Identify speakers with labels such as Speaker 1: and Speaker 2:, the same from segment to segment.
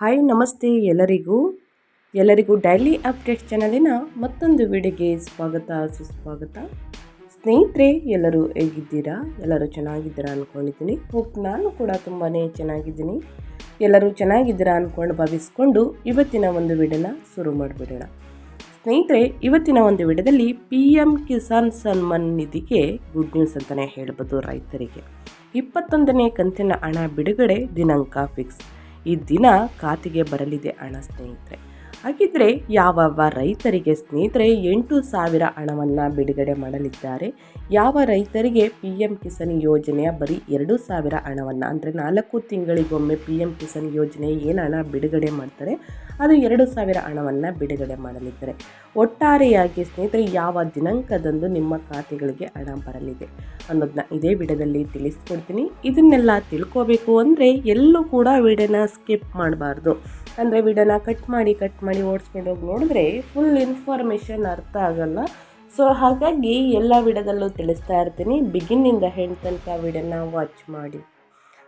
Speaker 1: Hi, ನಮಸ್ತೆ ಎಲ್ಲರಿಗೂ. ಎಲ್ಲರಿಗೂ ಡೈಲಿ ಅಪ್ಡೇಟ್ ಚಾನಲಿನ ಮತ್ತೊಂದು ವಿಡಿಯೋಗೆ ಸ್ವಾಗತ, ಸುಸ್ವಾಗತ. ಸ್ನೇಹಿತರೆ, ಎಲ್ಲರೂ ಹೇಗಿದ್ದೀರಾ? ಎಲ್ಲರೂ ಚೆನ್ನಾಗಿದ್ದೀರಾ ಅಂದ್ಕೊಂಡಿದ್ದೀನಿ ಹೋಪ್ ನಾನು ಕೂಡ ತುಂಬಾ ಚೆನ್ನಾಗಿದ್ದೀನಿ. ಎಲ್ಲರೂ ಚೆನ್ನಾಗಿದ್ದೀರಾ ಅಂದ್ಕೊಂಡು ಭಾವಿಸ್ಕೊಂಡು ಇವತ್ತಿನ ಒಂದು ವಿಡಿಯೋನ ಶುರು ಮಾಡಿಬಿಡೋಣ. ಸ್ನೇಹಿತರೆ, ಇವತ್ತಿನ ಒಂದು ವಿಡಿಯೋದಲ್ಲಿ ಪಿ ಎಂ ಕಿಸಾನ್ ಸನ್ಮಾನ್ ನಿಧಿಗೆ ಗುಡ್ ನ್ಯೂಸ್ ಅಂತಲೇ ಹೇಳ್ಬೋದು ರೈತರಿಗೆ. ಇಪ್ಪತ್ತೊಂದನೇ ಕಂತಿನ ಹಣ ಬಿಡುಗಡೆ ದಿನಾಂಕ ಫಿಕ್ಸ್ ಈ ದಿನ ಖಾತೆಗೆ ಬರಲಿದೆ ಹಣ ಸ್ನೇಹಿತರೆ. ಹಾಗಿದ್ರೆ ಯಾವ ರೈತರಿಗೆ ಸ್ನೇಹಿತರೆ ಎಂಟು ಸಾವಿರ ಹಣವನ್ನು ಬಿಡುಗಡೆ ಮಾಡಲಿದ್ದಾರೆ. ಯಾವ ರೈತರಿಗೆ ಪಿ ಎಂ ಕಿಸಾನ್ ಯೋಜನೆಯ ಬರೀ ಎರಡು ಸಾವಿರ ಹಣವನ್ನು ಅಂದರೆ ನಾಲ್ಕು ತಿಂಗಳಿಗೊಮ್ಮೆ ಪಿ ಎಂ ಕಿಸಾನ್ ಯೋಜನೆ ಏನು ಹಣ ಬಿಡುಗಡೆ ಮಾಡ್ತಾರೆ, ಅದು ಎರಡು ಸಾವಿರ ಹಣವನ್ನು ಬಿಡುಗಡೆ ಮಾಡಲಿದ್ದಾರೆ. ಒಟ್ಟಾರೆಯಾಗಿ ಸ್ನೇಹಿತರೆ ಯಾವ ದಿನಾಂಕದಂದು ನಿಮ್ಮ ಖಾತೆಗಳಿಗೆ ಹಣ ಬರಲಿದೆ ಅನ್ನೋದನ್ನ ಇದೇ ವಿಡಿಯೋದಲ್ಲಿ ತಿಳಿಸ್ಕೊಡ್ತೀನಿ. ಇದನ್ನೆಲ್ಲ ತಿಳ್ಕೋಬೇಕು ಅಂದರೆ ಎಲ್ಲೂ ಕೂಡ ವಿಡಿಯೋನ ಸ್ಕಿಪ್ ಮಾಡಬಾರ್ದು. ಅಂದರೆ ವಿಡಿಯೋನ ಕಟ್ ಮಾಡಿ ಕಟ್ ಮಾಡಿ ಓಡಿಸ್ಕೊಂಡು ಹೋಗಿ ನೋಡಿದ್ರೆ ಫುಲ್ ಇನ್ಫಾರ್ಮೇಷನ್ ಅರ್ಥ ಆಗಲ್ಲ. ಸೊ ಹಾಗಾಗಿ ಎಲ್ಲ ವಿಡದಲ್ಲೂ ತಿಳಿಸ್ತಾ ಇರ್ತೀನಿ. ಬಿಗಿನ್ನಿಂದ ಹೆಣ್ಣು ತನಕ ವಿಡಿಯೋನ ವಾಚ್ ಮಾಡಿ.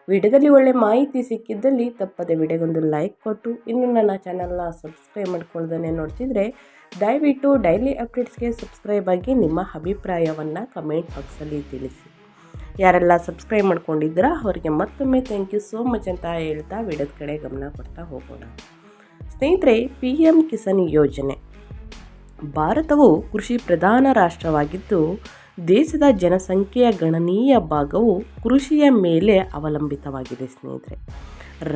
Speaker 1: ವಿಡಿಯೋದಲ್ಲಿ ಒಳ್ಳೆ ಮಾಹಿತಿ ಸಿಕ್ಕಿದ್ದಲ್ಲಿ ತಪ್ಪದೆ ವಿಡಿಯೋಗೊಂದು ಲೈಕ್ ಕೊಟ್ಟು, ಇನ್ನು ನನ್ನ ಚಾನಲ್ನ ಸಬ್ಸ್ಕ್ರೈಬ್ ಮಾಡ್ಕೊಳ್ದೇ ನೋಡ್ತಿದ್ರೆ, ದಯವಿಟ್ಟು ಡೈಲಿ ಅಪ್ಡೇಟ್ಸ್ಗೆ ಸಬ್ಸ್ಕ್ರೈಬ್ ಆಗಿ ನಿಮ್ಮ ಅಭಿಪ್ರಾಯವನ್ನು ಕಮೆಂಟ್ ಬಾಕ್ಸಲ್ಲಿ ತಿಳಿಸಿ. ಯಾರೆಲ್ಲ ಸಬ್ಸ್ಕ್ರೈಬ್ ಮಾಡ್ಕೊಂಡಿದ್ದೀರಾ ಅವರಿಗೆ ಮತ್ತೊಮ್ಮೆ ಥ್ಯಾಂಕ್ ಯು ಸೋ ಮಚ್ ಅಂತ ಹೇಳ್ತಾ ವಿಡಿಯೋದ ಕಡೆ ಗಮನ ಕೊಡ್ತಾ ಹೋಗೋಣ. ಸ್ನೇಹಿತರೆ ಪಿ ಎಂ ಕಿಸಾನ್ ಯೋಜನೆ. ಭಾರತವು ಕೃಷಿ ಪ್ರಧಾನ ರಾಷ್ಟ್ರವಾಗಿದ್ದು, ದೇಶದ ಜನಸಂಖ್ಯೆಯ ಗಣನೀಯ ಭಾಗವು ಕೃಷಿಯ ಮೇಲೆ ಅವಲಂಬಿತವಾಗಿದೆ ಸ್ನೇಹಿತರೆ.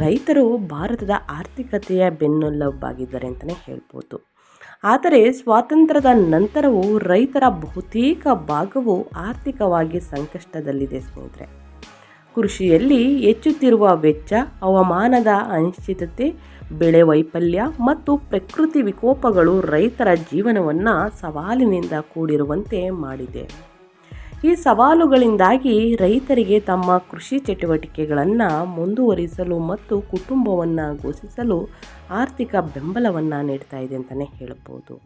Speaker 1: ರೈತರು ಭಾರತದ ಆರ್ಥಿಕತೆಯ ಬೆನ್ನೆಲುಬಾಗಿದ್ದಾರೆ ಅಂತಲೇ ಹೇಳ್ಬೋದು. ಆದರೆ ಸ್ವಾತಂತ್ರ್ಯದ ನಂತರವೂ ರೈತರ ಬಹುತೇಕ ಭಾಗವು ಆರ್ಥಿಕವಾಗಿ ಸಂಕಷ್ಟದಲ್ಲಿದೆ ಸ್ನೇಹಿತರೆ. ಕೃಷಿಯಲ್ಲಿ ಹೆಚ್ಚುತ್ತಿರುವ ವೆಚ್ಚ, ಹವಾಮಾನದ ಅನಿಶ್ಚಿತತೆ, ಬೆಳೆ ವೈಫಲ್ಯ ಮತ್ತು ಪ್ರಕೃತಿ ವಿಕೋಪಗಳು ರೈತರ ಜೀವನವನ್ನು ಸವಾಲಿನಿಂದ ಕೂಡಿರುವಂತೆ ಮಾಡಿದೆ. ಈ ಸವಾಲುಗಳಿಂದಾಗಿ ರೈತರಿಗೆ ತಮ್ಮ ಕೃಷಿ ಚಟುವಟಿಕೆಗಳನ್ನು ಮುಂದುವರಿಸಲು ಮತ್ತು ಕುಟುಂಬವನ್ನು ಘೋಷಿಸಲು ಆರ್ಥಿಕ ಬೆಂಬಲವನ್ನು ನೀಡ್ತಾ ಇದೆ ಅಂತಲೇ ಹೇಳ್ಬೋದು.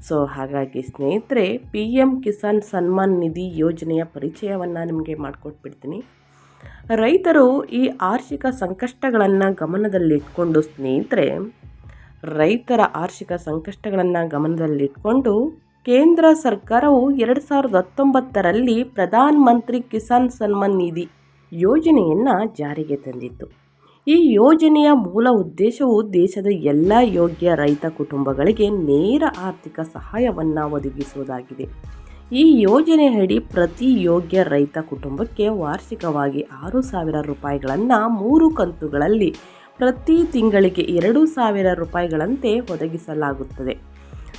Speaker 1: ಸೊ, ಹಾಗಾಗಿ ಸ್ನೇಹಿತರೆ, ಪಿ ಎಂ ಕಿಸಾನ್ ಸನ್ಮಾನ್ ನಿಧಿ ಯೋಜನೆಯ ಪರಿಚಯವನ್ನು ನಿಮಗೆ ಮಾಡಿಕೊಟ್ಬಿಡ್ತೀನಿ. ರೈತರು ಈ ಆರ್ಥಿಕ ಸಂಕಷ್ಟಗಳನ್ನು ಗಮನದಲ್ಲಿಟ್ಕೊಂಡು ಸ್ನೇಹಿತರೆ, ರೈತರ ಆರ್ಥಿಕ ಸಂಕಷ್ಟಗಳನ್ನು ಗಮನದಲ್ಲಿಟ್ಕೊಂಡು ಕೇಂದ್ರ ಸರ್ಕಾರವು ಎರಡು ಸಾವಿರದ ಹತ್ತೊಂಬತ್ತರಲ್ಲಿ ಪ್ರಧಾನ ಮಂತ್ರಿ ಕಿಸಾನ್ ಸನ್ಮಾನ್ ನಿಧಿ ಯೋಜನೆಯನ್ನು ಜಾರಿಗೆ ತಂದಿತ್ತು. ಈ ಯೋಜನೆಯ ಮೂಲ ಉದ್ದೇಶವು ದೇಶದ ಎಲ್ಲ ಯೋಗ್ಯ ರೈತ ಕುಟುಂಬಗಳಿಗೆ ನೇರ ಆರ್ಥಿಕ ಸಹಾಯವನ್ನು ಒದಗಿಸುವುದಾಗಿದೆ. ಈ ಯೋಜನೆಯಡಿ ಪ್ರತಿ ಯೋಗ್ಯ ರೈತ ಕುಟುಂಬಕ್ಕೆ ವಾರ್ಷಿಕವಾಗಿ ಆರು ಸಾವಿರ ರೂಪಾಯಿಗಳನ್ನು ಮೂರು ಕಂತುಗಳಲ್ಲಿ ಪ್ರತಿ ತಿಂಗಳಿಗೆ ಎರಡು ಸಾವಿರ ರೂಪಾಯಿಗಳಂತೆ ಒದಗಿಸಲಾಗುತ್ತದೆ.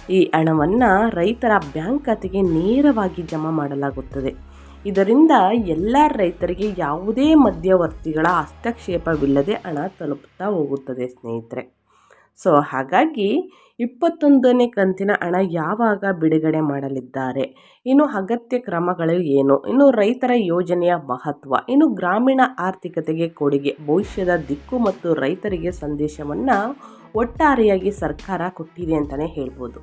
Speaker 1: ಈ ಹಣವನ್ನು ರೈತರ ಬ್ಯಾಂಕ್ ಖಾತೆಗೆ ನೇರವಾಗಿ ಜಮಾ ಮಾಡಲಾಗುತ್ತದೆ. ಇದರಿಂದ ಎಲ್ಲ ರೈತರಿಗೆ ಯಾವುದೇ ಮಧ್ಯವರ್ತಿಗಳ ಹಸ್ತಕ್ಷೇಪವಿಲ್ಲದೆ ಹಣ ತಲುಪುತ್ತಾ ಹೋಗುತ್ತದೆ ಸ್ನೇಹಿತರೆ. ಸೊ ಹಾಗಾಗಿ ಇಪ್ಪತ್ತೊಂದನೇ ಕಂತಿನ ಹಣ ಯಾವಾಗ ಬಿಡುಗಡೆ ಮಾಡಲಿದ್ದಾರೆ? ಇನ್ನು ಅಗತ್ಯ ಕ್ರಮಗಳು ಏನು? ಇನ್ನು ರೈತರ ಯೋಜನೆಯ ಮಹತ್ವ? ಇನ್ನು ಗ್ರಾಮೀಣ ಆರ್ಥಿಕತೆಗೆ ಕೊಡುಗೆ? ಭವಿಷ್ಯದ ದಿಕ್ಕು ಮತ್ತು ರೈತರಿಗೆ ಸಂದೇಶವನ್ನು ಒಟ್ಟಾರೆಯಾಗಿ ಸರ್ಕಾರ ಕೊಟ್ಟಿದೆ ಅಂತಲೇ ಹೇಳ್ಬೋದು.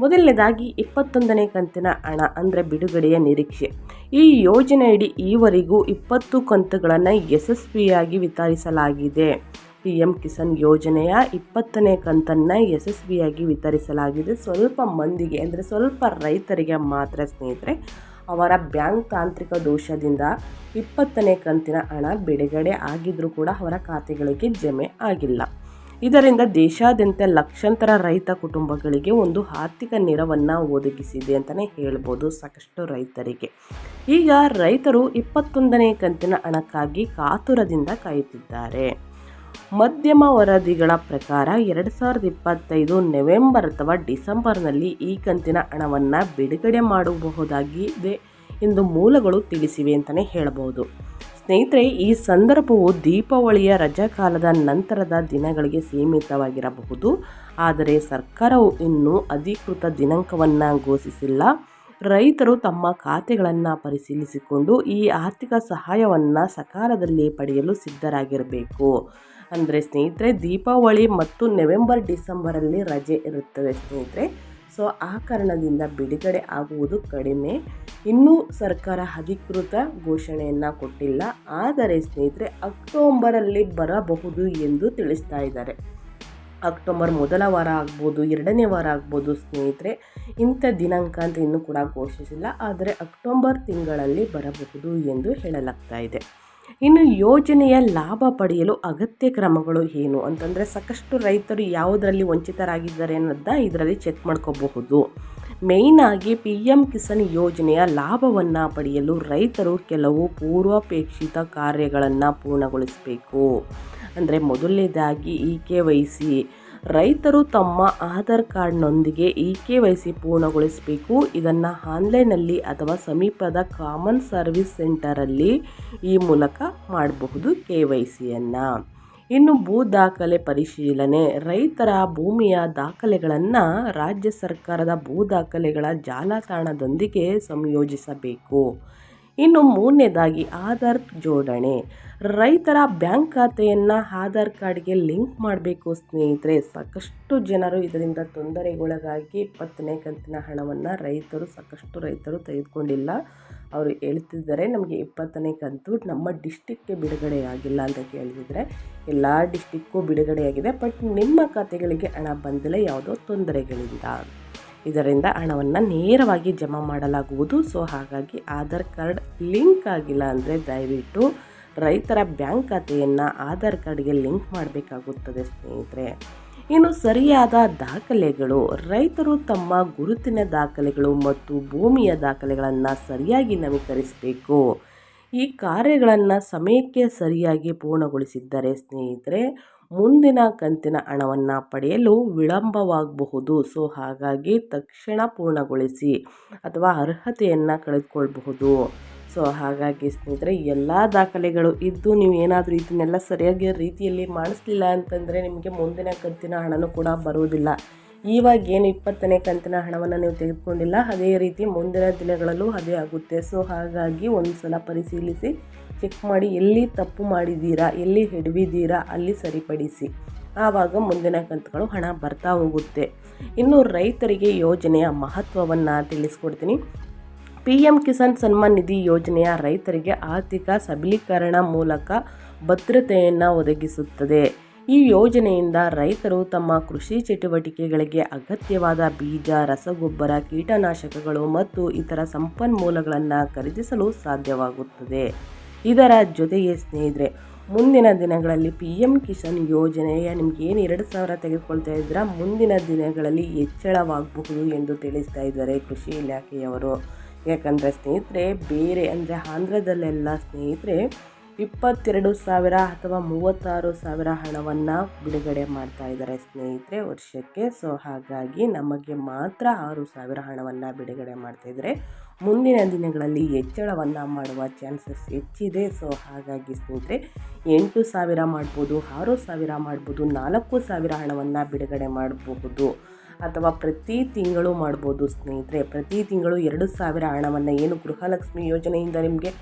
Speaker 1: ಮೊದಲನೇದಾಗಿ ಇಪ್ಪತ್ತೊಂದನೇ ಕಂತಿನ ಹಣ ಅಂದರೆ ಬಿಡುಗಡೆಯ ನಿರೀಕ್ಷೆ. ಈ ಯೋಜನೆಯಡಿ ಈವರೆಗೂ ಇಪ್ಪತ್ತು ಕಂತುಗಳನ್ನು ಯಶಸ್ವಿಯಾಗಿ ವಿತರಿಸಲಾಗಿದೆ. ಪಿ ಎಂ ಕಿಸಾನ್ ಯೋಜನೆಯ ಇಪ್ಪತ್ತನೇ ಕಂತನ್ನು ಯಶಸ್ವಿಯಾಗಿ ವಿತರಿಸಲಾಗಿದೆ. ಸ್ವಲ್ಪ ಮಂದಿಗೆ, ಅಂದರೆ ಸ್ವಲ್ಪ ರೈತರಿಗೆ ಮಾತ್ರ ಸ್ನೇಹಿತರೆ, ಅವರ ಬ್ಯಾಂಕ್ ತಾಂತ್ರಿಕ ದೋಷದಿಂದ ಇಪ್ಪತ್ತನೇ ಕಂತಿನ ಹಣ ಬಿಡುಗಡೆ ಆಗಿದ್ದರೂ ಕೂಡ ಅವರ ಖಾತೆಗಳಿಗೆ ಜಮೆ ಆಗಿಲ್ಲ. ಇದರಿಂದ ದೇಶಾದ್ಯಂತ ಲಕ್ಷಾಂತರ ರೈತ ಕುಟುಂಬಗಳಿಗೆ ಒಂದು ಆರ್ಥಿಕ ನೆರವನ್ನು ಒದಗಿಸಿದೆ ಅಂತಲೇ ಹೇಳ್ಬೋದು ಸಾಕಷ್ಟು ರೈತರಿಗೆ. ಈಗ ರೈತರು ಇಪ್ಪತ್ತೊಂದನೇ ಕಂತಿನ ಹಣಕ್ಕಾಗಿ ಕಾತುರದಿಂದ ಕಾಯುತ್ತಿದ್ದಾರೆ. ಮಧ್ಯಮ ವರದಿಗಳ ಪ್ರಕಾರ ಎರಡು ಸಾವಿರದ ಇಪ್ಪತ್ತೈದು ನವೆಂಬರ್ ಅಥವಾ ಡಿಸೆಂಬರ್ನಲ್ಲಿ ಈ ಕಂತಿನ ಹಣವನ್ನು ಬಿಡುಗಡೆ ಮಾಡಬಹುದಾಗಿದೆ ಎಂದು ಮೂಲಗಳು ತಿಳಿಸಿವೆ ಅಂತಲೇ ಹೇಳಬಹುದು. ಸ್ನೇಹಿತರೆ, ಈ ಸಂದರ್ಭವು ದೀಪಾವಳಿಯ ರಜಾಕಾಲದ ನಂತರದ ದಿನಗಳಿಗೆ ಸೀಮಿತವಾಗಿರಬಹುದು. ಆದರೆ ಸರ್ಕಾರವು ಇನ್ನೂ ಅಧಿಕೃತ ದಿನಾಂಕವನ್ನು ಘೋಷಿಸಿಲ್ಲ. ರೈತರು ತಮ್ಮ ಖಾತೆಗಳನ್ನು ಪರಿಶೀಲಿಸಿಕೊಂಡು ಈ ಆರ್ಥಿಕ ಸಹಾಯವನ್ನು ಸಕಾಲದಲ್ಲಿ ಪಡೆಯಲು ಸಿದ್ಧರಾಗಿರಬೇಕು. ಅಂದರೆ ಸ್ನೇಹಿತರೆ, ದೀಪಾವಳಿ ಮತ್ತು ನವೆಂಬರ್, ಡಿಸೆಂಬರಲ್ಲಿ ರಜೆ ಇರುತ್ತದೆ ಸ್ನೇಹಿತರೆ. ಸೊ, ಆ ಕಾರಣದಿಂದ ಬಿಡುಗಡೆ ಆಗುವುದು ಕಡಿಮೆ. ಇನ್ನೂ ಸರ್ಕಾರ ಅಧಿಕೃತ ಘೋಷಣೆಯನ್ನು ಕೊಟ್ಟಿಲ್ಲ. ಆದರೆ ಸ್ನೇಹಿತರೆ, ಅಕ್ಟೋಬರಲ್ಲಿ ಬರಬಹುದು ಎಂದು ತಿಳಿಸ್ತಾ ಇದ್ದಾರೆ. ಅಕ್ಟೋಬರ್ ಮೊದಲ ವಾರ ಆಗ್ಬೋದು, ಎರಡನೇ ವಾರ ಆಗ್ಬೋದು ಸ್ನೇಹಿತರೆ. ಇಂಥ ದಿನಾಂಕ ಅಂತ ಇನ್ನೂ ಕೂಡ ಘೋಷಿಸಿಲ್ಲ. ಆದರೆ ಅಕ್ಟೋಬರ್ ತಿಂಗಳಲ್ಲಿ ಬರಬಹುದು ಎಂದು ಹೇಳಲಾಗ್ತಾ ಇದೆ. ಇನ್ನು ಯೋಜನೆಯ ಲಾಭ ಪಡೆಯಲು ಅಗತ್ಯ ಕ್ರಮಗಳು ಏನು ಅಂತಂದರೆ ಸಾಕಷ್ಟು ರೈತರು ಯಾವುದರಲ್ಲಿ ವಂಚಿತರಾಗಿದ್ದಾರೆ ಅನ್ನೋದನ್ನ ಇದರಲ್ಲಿ ಚೆಕ್ ಮಾಡ್ಕೋಬಹುದು. ಮೇಯ್ನಾಗಿ ಪಿ ಎಂ ಕಿಸಾನ್ ಯೋಜನೆಯ ಲಾಭವನ್ನು ಪಡೆಯಲು ರೈತರು ಕೆಲವು ಪೂರ್ವಾಪೇಕ್ಷಿತ ಕಾರ್ಯಗಳನ್ನು ಪೂರ್ಣಗೊಳಿಸಬೇಕು. ಅಂದರೆ ಮೊದಲನೇದಾಗಿ ಈ ಕೆ ವೈ ಸಿ ರೈತರು ತಮ್ಮ ಆಧಾರ್ ಕಾರ್ಡ್ನೊಂದಿಗೆ ಇ ಕೆ ವೈ ಸಿ ಪೂರ್ಣಗೊಳಿಸಬೇಕು. ಇದನ್ನು ಆನ್ಲೈನಲ್ಲಿ ಅಥವಾ ಸಮೀಪದ ಕಾಮನ್ ಸರ್ವಿಸ್ ಸೆಂಟರಲ್ಲಿ ಈ ಮೂಲಕ ಮಾಡಬಹುದು ಕೆ ವೈ ಸಿಯನ್ನು. ಇನ್ನು ಭೂ ದಾಖಲೆ ಪರಿಶೀಲನೆ. ರೈತರ ಭೂಮಿಯ ದಾಖಲೆಗಳನ್ನು ರಾಜ್ಯ ಸರ್ಕಾರದ ಭೂ ದಾಖಲೆಗಳ ಜಾಲತಾಣದೊಂದಿಗೆ ಸಂಯೋಜಿಸಬೇಕು. ಇನ್ನು ಮೂರನೇದಾಗಿ ಆಧಾರ್ ಜೋಡಣೆ. ರೈತರ ಬ್ಯಾಂಕ್ ಖಾತೆಯನ್ನು ಆಧಾರ್ ಕಾರ್ಡ್ಗೆ ಲಿಂಕ್ ಮಾಡಬೇಕು ಸ್ನೇಹಿತರೆ, ಸಾಕಷ್ಟು ಜನರು ಇದರಿಂದ ತೊಂದರೆಗೊಳಗಾಗಿ ಇಪ್ಪತ್ತನೇ ಕಂತಿನ ಹಣವನ್ನು ರೈತರು, ಸಾಕಷ್ಟು ರೈತರು ತೆಗೆದುಕೊಂಡಿಲ್ಲ. ಅವರು ಹೇಳ್ತಿದ್ದಾರೆ, ನಮಗೆ ಇಪ್ಪತ್ತನೇ ಕಂತು ನಮ್ಮ ಡಿಸ್ಟಿಕ್ಗೆ ಬಿಡುಗಡೆಯಾಗಿಲ್ಲ ಅಂತ ಕೇಳಿದರೆ ಎಲ್ಲ ಡಿಸ್ಟಿಕ್ಕು ಬಿಡುಗಡೆಯಾಗಿದೆ ಬಟ್ ನಿಮ್ಮ ಖಾತೆಗಳಿಗೆ ಹಣ ಬಂದಿಲ್ಲ ಯಾವುದೋ ತೊಂದರೆಗಳಿಂದ. ಇದರಿಂದ ಹಣವನ್ನು ನೇರವಾಗಿ ಜಮಾ ಮಾಡಲಾಗುವುದು. ಸೊ ಹಾಗಾಗಿ ಆಧಾರ್ ಕಾರ್ಡ್ ಲಿಂಕ್ ಆಗಿಲ್ಲ ಅಂದರೆ ದಯವಿಟ್ಟು ರೈತರ ಬ್ಯಾಂಕ್ ಖಾತೆಯನ್ನು ಆಧಾರ್ ಕಾರ್ಡ್ಗೆ ಲಿಂಕ್ ಮಾಡಬೇಕಾಗುತ್ತದೆ ಸ್ನೇಹಿತರೆ. ಇನ್ನು ಸರಿಯಾದ ದಾಖಲೆಗಳು, ರೈತರು ತಮ್ಮ ಗುರುತಿನ ದಾಖಲೆಗಳು ಮತ್ತು ಭೂಮಿಯ ದಾಖಲೆಗಳನ್ನು ಸರಿಯಾಗಿ ನವೀಕರಿಸಬೇಕು. ಈ ಕಾರ್ಯಗಳನ್ನು ಸಮಯಕ್ಕೆ ಸರಿಯಾಗಿ ಪೂರ್ಣಗೊಳಿಸಿದ್ದರೆ ಸ್ನೇಹಿತರೆ ಮುಂದಿನ ಕಂತಿನ ಹಣವನ್ನು ಪಡೆಯಲು ವಿಳಂಬವಾಗಬಹುದು. ಸೊ, ಹಾಗಾಗಿ ತಕ್ಷಣ ಪೂರ್ಣಗೊಳಿಸಿ ಅಥವಾ ಅರ್ಹತೆಯನ್ನು ಕಳೆದುಕೊಳ್ಬಹುದು. ಸೊ, ಹಾಗಾಗಿ ಸ್ನೇಹಿತರೆ, ಎಲ್ಲ ದಾಖಲೆಗಳು ಇದ್ದು ನೀವು ಏನಾದರೂ ಇದನ್ನೆಲ್ಲ ಸರಿಯಾಗಿ ರೀತಿಯಲ್ಲಿ ಮಾಡಿಸ್ಲಿಲ್ಲ ಅಂತಂದರೆ ನಿಮಗೆ ಮುಂದಿನ ಕಂತಿನ ಹಣನೂ ಕೂಡ ಬರುವುದಿಲ್ಲ. ಇವಾಗ ಏನು ಇಪ್ಪತ್ತನೇ ಕಂತಿನ ಹಣವನ್ನು ನೀವು ತೆಗೆದುಕೊಂಡಿಲ್ಲ, ಅದೇ ರೀತಿ ಮುಂದಿನ ದಿನಗಳಲ್ಲೂ ಅದೇ ಆಗುತ್ತೆ. ಸೊ, ಹಾಗಾಗಿ ಒಂದು ಸಲ ಪರಿಶೀಲಿಸಿ ಚೆಕ್ ಮಾಡಿ, ಎಲ್ಲಿ ತಪ್ಪು ಮಾಡಿದ್ದೀರಾ ಎಲ್ಲಿ ಹಿಡಿದಿದ್ದೀರಾ, ಅಲ್ಲಿ ಸರಿಪಡಿಸಿ. ಆವಾಗ ಮುಂದಿನ ಕಂತುಗಳು ಹಣ ಬರ್ತಾ ಹೋಗುತ್ತೆ. ಇನ್ನು ರೈತರಿಗೆ ಯೋಜನೆಯ ಮಹತ್ವವನ್ನು ತಿಳಿಸ್ಕೊಡ್ತೀನಿ. ಪಿ ಎಂ ಕಿಸಾನ್ ಸನ್ಮಾನ್ ನಿಧಿ ಯೋಜನೆಯ ರೈತರಿಗೆ ಆರ್ಥಿಕ ಸಬಲೀಕರಣ ಮೂಲಕ ಭದ್ರತೆಯನ್ನು ಒದಗಿಸುತ್ತದೆ. ಈ ಯೋಜನೆಯಿಂದ ರೈತರು ತಮ್ಮ ಕೃಷಿ ಚಟುವಟಿಕೆಗಳಿಗೆ ಅಗತ್ಯವಾದ ಬೀಜ, ರಸಗೊಬ್ಬರ, ಕೀಟನಾಶಕಗಳು ಮತ್ತು ಇತರ ಸಂಪನ್ಮೂಲಗಳನ್ನು ಖರೀದಿಸಲು ಸಾಧ್ಯವಾಗುತ್ತದೆ. ಇದರ ಜೊತೆಗೆ ಸ್ನೇಹಿತರೆ, ಮುಂದಿನ ದಿನಗಳಲ್ಲಿ ಪಿ ಎಂ ಕಿಸಾನ್ ಯೋಜನೆಯ ನಿಮ್ಗೆ ಏನು ಎರಡು ಸಾವಿರ ತೆಗೆದುಕೊಳ್ತಾ ಇದ್ದೀರಾ? ಮುಂದಿನ ದಿನಗಳಲ್ಲಿ ಹೆಚ್ಚಳವಾಗಬಹುದು ಎಂದು ತಿಳಿಸ್ತಾ ಇದ್ದಾರೆ ಕೃಷಿ ಇಲಾಖೆಯವರು. ಯಾಕಂದರೆ ಸ್ನೇಹಿತರೆ, ಬೇರೆ ಅಂದರೆ ಆಂಧ್ರದಲ್ಲೆಲ್ಲ ಸ್ನೇಹಿತರೆ, ಇಪ್ಪತ್ತೆರಡು ಸಾವಿರ ಅಥವಾ ಮೂವತ್ತಾರು ಸಾವಿರ ಹಣವನ್ನು ಬಿಡುಗಡೆ ಮಾಡ್ತಾ ಇದ್ದಾರೆ ಸ್ನೇಹಿತರೆ ವರ್ಷಕ್ಕೆ. ಸೊ, ಹಾಗಾಗಿ ನಮಗೆ ಮಾತ್ರ ಆರು ಸಾವಿರ ಹಣವನ್ನು ಬಿಡುಗಡೆ ಮಾಡ್ತಾಯಿದ್ದಾರೆ ಮುಂದಿನ ದಿನಗಳಲ್ಲಿ ಹೆಚ್ಚಳವನ್ನು ಮಾಡುವ ಚಾನ್ಸಸ್ ಹೆಚ್ಚಿದೆ. ಸೊ ಹಾಗಾಗಿ ಸ್ನೇಹಿತರೆ, ಎಂಟು ಸಾವಿರ ಮಾಡ್ಬೋದು, ಆರು ಸಾವಿರ ಮಾಡ್ಬೋದು, ನಾಲ್ಕು ಸಾವಿರ ಹಣವನ್ನು ಬಿಡುಗಡೆ ಮಾಡಬಹುದು ಅಥವಾ ಪ್ರತಿ ತಿಂಗಳು ಮಾಡ್ಬೋದು ಸ್ನೇಹಿತರೆ. ಪ್ರತಿ ತಿಂಗಳು ಎರಡು ಸಾವಿರ ಹಣವನ್ನು ಏನು ಗೃಹಲಕ್ಷ್ಮಿ ಯೋಜನೆಯಿಂದ ನಿಮಗೆ,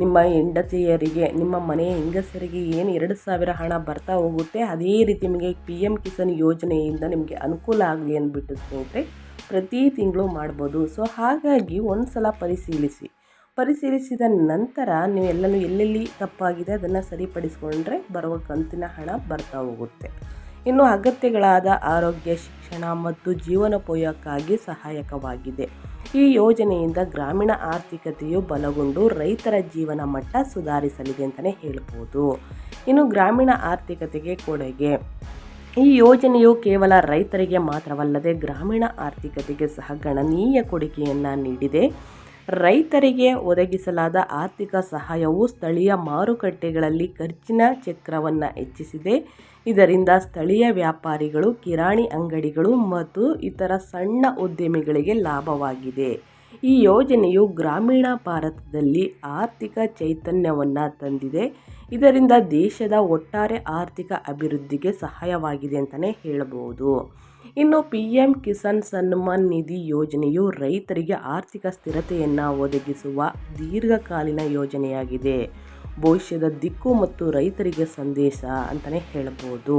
Speaker 1: ನಿಮ್ಮ ಹೆಂಡತಿಯರಿಗೆ, ನಿಮ್ಮ ಮನೆಯ ಹೆಂಗಸರಿಗೆ ಏನು ಎರಡು ಸಾವಿರ ಹಣ ಬರ್ತಾ ಹೋಗುತ್ತೆ, ಅದೇ ರೀತಿ ನಿಮಗೆ ಪಿ ಎಂ ಕಿಸಾನ್ ಯೋಜನೆಯಿಂದ ನಿಮಗೆ ಅನುಕೂಲ ಆಗಲಿ ಅಂದ್ಬಿಟ್ಟು ಸ್ನೇಹಿತರೆ ಪ್ರತಿ ತಿಂಗಳು ಮಾಡ್ಬೋದು. ಸೊ ಹಾಗಾಗಿ ಒಂದು ಸಲ ಪರಿಶೀಲಿಸಿ. ಪರಿಶೀಲಿಸಿದ ನಂತರ ನೀವು ಎಲ್ಲನೂ ಎಲ್ಲೆಲ್ಲಿ ತಪ್ಪಾಗಿದೆ ಅದನ್ನು ಸರಿಪಡಿಸ್ಕೊಂಡ್ರೆ ಬರುವ ಕಂತಿನ ಹಣ ಬರ್ತಾ ಹೋಗುತ್ತೆ. ಇನ್ನು ಅಗತ್ಯಗಳಾದ ಆರೋಗ್ಯ, ಶಿಕ್ಷಣ ಮತ್ತು ಜೀವನೋಪಯೋಗಕ್ಕಾಗಿ ಸಹಾಯಕವಾಗಿದೆ. ಈ ಯೋಜನೆಯಿಂದ ಗ್ರಾಮೀಣ ಆರ್ಥಿಕತೆಯು ಬಲಗೊಂಡು ರೈತರ ಜೀವನ ಮಟ್ಟ ಸುಧಾರಿಸಲಿದೆ ಅಂತಲೇ ಹೇಳ್ಬೋದು. ಇನ್ನು ಗ್ರಾಮೀಣ ಆರ್ಥಿಕತೆಗೆ ಕೊಡುಗೆ. ಈ ಯೋಜನೆಯು ಕೇವಲ ರೈತರಿಗೆ ಮಾತ್ರವಲ್ಲದೆ ಗ್ರಾಮೀಣ ಆರ್ಥಿಕತೆಗೆ ಸಹ ಗಣನೀಯ ಕೊಡುಗೆಯನ್ನು ನೀಡಿದೆ. ರೈತರಿಗೆ ಒದಗಿಸಲಾದ ಆರ್ಥಿಕ ಸಹಾಯವು ಸ್ಥಳೀಯ ಮಾರುಕಟ್ಟೆಗಳಲ್ಲಿ ಖರ್ಚಿನ ಚಕ್ರವನ್ನು ಹೆಚ್ಚಿಸಿದೆ. ಇದರಿಂದ ಸ್ಥಳೀಯ ವ್ಯಾಪಾರಿಗಳು, ಕಿರಾಣಿ ಅಂಗಡಿಗಳು ಮತ್ತು ಇತರ ಸಣ್ಣ ಉದ್ಯಮಿಗಳಿಗೆ ಲಾಭವಾಗಿದೆ. ಈ ಯೋಜನೆಯು ಗ್ರಾಮೀಣ ಭಾರತದಲ್ಲಿ ಆರ್ಥಿಕ ಚೈತನ್ಯವನ್ನು ತಂದಿದೆ. ಇದರಿಂದ ದೇಶದ ಒಟ್ಟಾರೆ ಆರ್ಥಿಕ ಅಭಿವೃದ್ಧಿಗೆ ಸಹಾಯವಾಗಿದೆ ಅಂತಲೇ ಹೇಳಬಹುದು. ಇನ್ನು ಪಿ ಎಂ ಕಿಸಾನ್ ಸನ್ಮಾನ್ ನಿಧಿ ಯೋಜನೆಯು ರೈತರಿಗೆ ಆರ್ಥಿಕ ಸ್ಥಿರತೆಯನ್ನು ಒದಗಿಸುವ ದೀರ್ಘಕಾಲೀನ ಯೋಜನೆಯಾಗಿದೆ. ಭವಿಷ್ಯದ ದಿಕ್ಕು ಮತ್ತು ರೈತರಿಗೆ ಸಂದೇಶ ಅಂತಲೇ ಹೇಳ್ಬೋದು.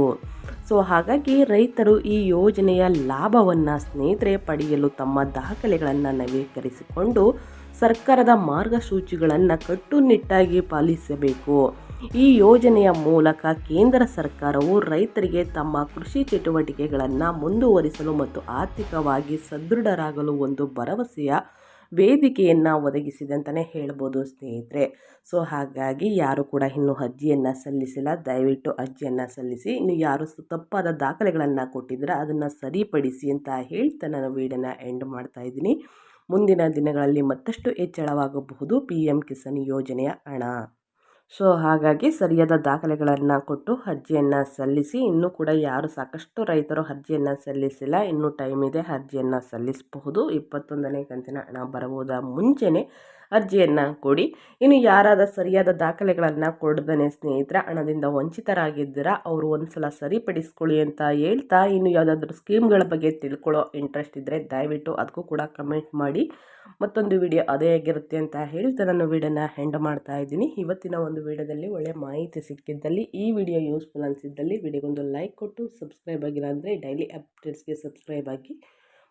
Speaker 1: ಸೊ ಹಾಗಾಗಿ ರೈತರು ಈ ಯೋಜನೆಯ ಲಾಭವನ್ನು ಸ್ನೇಹಿತರೆ ಪಡೆಯಲು ತಮ್ಮ ದಾಖಲೆಗಳನ್ನು ನವೀಕರಿಸಿಕೊಂಡು ಸರ್ಕಾರದ ಮಾರ್ಗಸೂಚಿಗಳನ್ನು ಕಟ್ಟುನಿಟ್ಟಾಗಿ ಪಾಲಿಸಬೇಕು. ಈ ಯೋಜನೆಯ ಮೂಲಕ ಕೇಂದ್ರ ಸರ್ಕಾರವು ರೈತರಿಗೆ ತಮ್ಮ ಕೃಷಿ ಚಟುವಟಿಕೆಗಳನ್ನು ಮುಂದುವರಿಸಲು ಮತ್ತು ಆರ್ಥಿಕವಾಗಿ ಸದೃಢರಾಗಲು ಒಂದು ಭರವಸೆಯ ವೇದಿಕೆಯನ್ನು ಒದಗಿಸಿದೆ ಅಂತಲೇ ಹೇಳ್ಬೋದು ಸ್ನೇಹಿತರೆ. ಸೊ, ಹಾಗಾಗಿ ಯಾರು ಕೂಡ ಇನ್ನೂ ಅರ್ಜಿಯನ್ನು ಸಲ್ಲಿಸಿಲ್ಲ. ದಯವಿಟ್ಟು ಅರ್ಜಿಯನ್ನು ಸಲ್ಲಿಸಿ. ಇನ್ನು ಯಾರು ತಪ್ಪಾದ ದಾಖಲೆಗಳನ್ನು ಕೊಟ್ಟಿದ್ರೆ ಅದನ್ನು ಸರಿಪಡಿಸಿ ಅಂತ ಹೇಳ್ತಾ ನಾನು ವೀಡಿಯೋನ ಎಂಡ್ ಮಾಡ್ತಾ ಇದ್ದೀನಿ. ಮುಂದಿನ ದಿನಗಳಲ್ಲಿ ಮತ್ತಷ್ಟು ಹೆಚ್ಚಳವಾಗಬಹುದು ಪಿ ಎಂ ಕಿಸಾನ್ ಯೋಜನೆಯ ಹಣ. ಸೊ, ಹಾಗಾಗಿ ಸರಿಯಾದ ದಾಖಲೆಗಳನ್ನು ಕೊಟ್ಟು ಅರ್ಜಿಯನ್ನು ಸಲ್ಲಿಸಿ, ಇನ್ನೂ ಕೂಡ ಯಾರು ಸಾಕಷ್ಟು ರೈತರು ಅರ್ಜಿಯನ್ನು ಸಲ್ಲಿಸಿಲ್ಲ, ಇನ್ನೂ ಟೈಮ್ ಇದೆ ಅರ್ಜಿಯನ್ನು ಸಲ್ಲಿಸಬಹುದು. ಇಪ್ಪತ್ತೊಂದನೇ ಕಂತಿನ ಹಣ ಬರಬಹುದ ಮುಂಚೆನೇ ಅರ್ಜಿಯನ್ನು ಕೊಡಿ. ಇನ್ನು ಯಾರಾದ ಸರಿಯಾದ ದಾಖಲೆಗಳನ್ನು ಕೊಡದೇ ಸ್ನೇಹಿತರ, ಹಣದಿಂದ ವಂಚಿತರಾಗಿದ್ದೀರಾ, ಅವರು ಒಂದು ಸಲ ಸರಿಪಡಿಸ್ಕೊಳ್ಳಿ ಅಂತ ಹೇಳ್ತಾ, ಇನ್ನು ಯಾವುದಾದ್ರೂ ಸ್ಕೀಮ್ಗಳ ಬಗ್ಗೆ ತಿಳ್ಕೊಳ್ಳೋ ಇಂಟ್ರೆಸ್ಟ್ ಇದ್ದರೆ ದಯವಿಟ್ಟು ಅದಕ್ಕೂ ಕೂಡ ಕಮೆಂಟ್ ಮಾಡಿ. ಮತ್ತೊಂದು ವಿಡಿಯೋ ಅದೇ ಆಗಿರುತ್ತೆ ಅಂತ ಹೇಳ್ತಾ ನಾನು ವಿಡಿಯೋನ ಹೆಂಡ್ ಮಾಡ್ತಾ ಇದ್ದೀನಿ. ಇವತ್ತಿನ ಒಂದು ವಿಡಿಯೋದಲ್ಲಿ ಒಳ್ಳೆಯ ಮಾಹಿತಿ ಸಿಕ್ಕಿದ್ದಲ್ಲಿ, ಈ ವಿಡಿಯೋ ಯೂಸ್ಫುಲ್ ಅನಿಸಿದ್ದಲ್ಲಿ, ವಿಡಿಯೋಗೊಂದು ಲೈಕ್ ಕೊಟ್ಟು ಸಬ್ಸ್ಕ್ರೈಬ್ ಆಗಿಲ್ಲ ಅಂದರೆ ಡೈಲಿ ಅಪ್ಡೇಟ್ಸ್ಗೆ ಸಬ್ಸ್ಕ್ರೈಬ್ ಆಗಿ